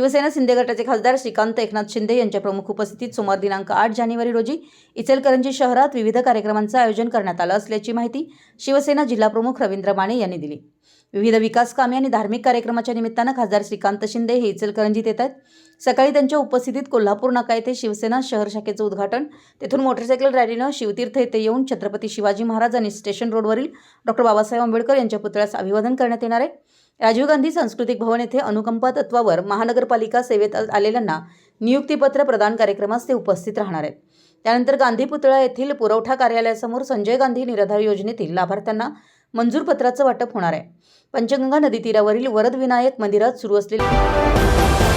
शिवसेना शिंदे गटाचे खासदार श्रीकांत एकनाथ शिंदे यांच्या प्रमुख उपस्थितीत सोमवार दिनांक आठ जानेवारी रोजी इचलकरंजी शहरात विविध कार्यक्रमांचं आयोजन करण्यात आलं असल्याची माहिती शिवसेना जिल्हाप्रमुख रवींद्र माने यांनी दिली. विविध विकास कामे आणि धार्मिक कार्यक्रमाच्या निमित्तानं खासदार श्रीकांत शिंदे हे इचलकरंजीत येत आहेत. सकाळी त्यांच्या उपस्थितीत कोल्हापूर नाका येथे शिवसेना शहर शाखेचं उद्घाटन. तेथून मोटरसायकल रॅलीनं शिवतीर्थ येथे येऊन छत्रपती शिवाजी महाराज आणि स्टेशन रोडवरील डॉक्टर बाबासाहेब आंबेडकर यांच्या पुतळ्यास अभिवादन करण्यात येणार आहे. राजीव गांधी सांस्कृतिक भवन येथे अनुकंपा तत्वावर महानगरपालिका सेवेत आलेल्यांना नियुक्तीपत्र प्रदान कार्यक्रमास ते उपस्थित राहणार आहेत. त्यानंतर गांधी पुतळा येथील पुरवठा कार्यालयासमोर संजय गांधी निराधार योजनेतील लाभार्थ्यांना मंजूर पत्राचं वाटप होणार आहे. पंचगंगा नदी तीरावरील वरदविनायक मंदिरात सुरू असलेली